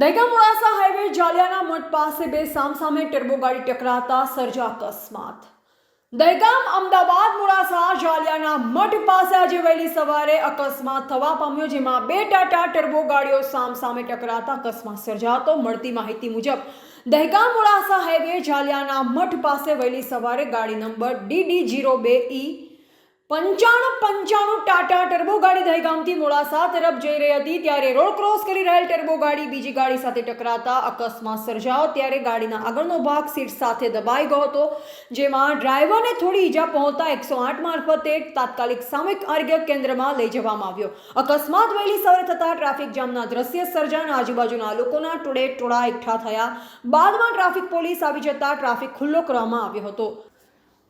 Dehgam Modasa highway જાલિયાના મઠ પાસે બે સામસામે ટર્બો ગાડી ટકરાતા સર્જા અકસ્માત. દહેગામ અમદાવાદ મોડાસા જાલિયાના મઠ પાસે આજે વહેલી સવારે અકસ્માત થવા પામ્યો, જેમાં બે ટાટા ટર્બો ગાડીઓ સામસામે ટકરાતા અકસ્માત સર્જાતો. મળતી માહિતી મુજબ દહેગામ મોડાસા હાઈવે જાલિયાના મઠ પાસે વહેલી સવારે ગાડી નંબર ડીડી જીરો બે ઈ પંચાણું પંચાણું ટાટા ટર્બો ગાડી દહેગામથી મોડાસા તરફ જઈ રહી હતી. ત્યારે રોડ ક્રોસ કરી રહેલ ટર્બો ગાડી બીજી ગાડી સાથે ટકરાતા અકસ્માત સર્જાયો. ત્યારે ગાડીના આગળનો ભાગ સીટ સાથે દબાઈ ગયો હતો, જેમાં ડ્રાઈવરને થોડી ઈજા પહોંચતા એકસો આઠ મારફતે તાત્કાલિક સામૂહિક આરોગ્ય કેન્દ્રમાં લઈ જવામાં આવ્યો. અકસ્માત વહેલી સવારે થતા ટ્રાફિક જામના દ્રશ્ય સર્જાન આજુબાજુના લોકોના ટોળે ટોળા એકઠા થયા. બાદમાં ટ્રાફિક પોલીસ આવી જતા ટ્રાફિક ખુલ્લો કરવામાં આવ્યો હતો.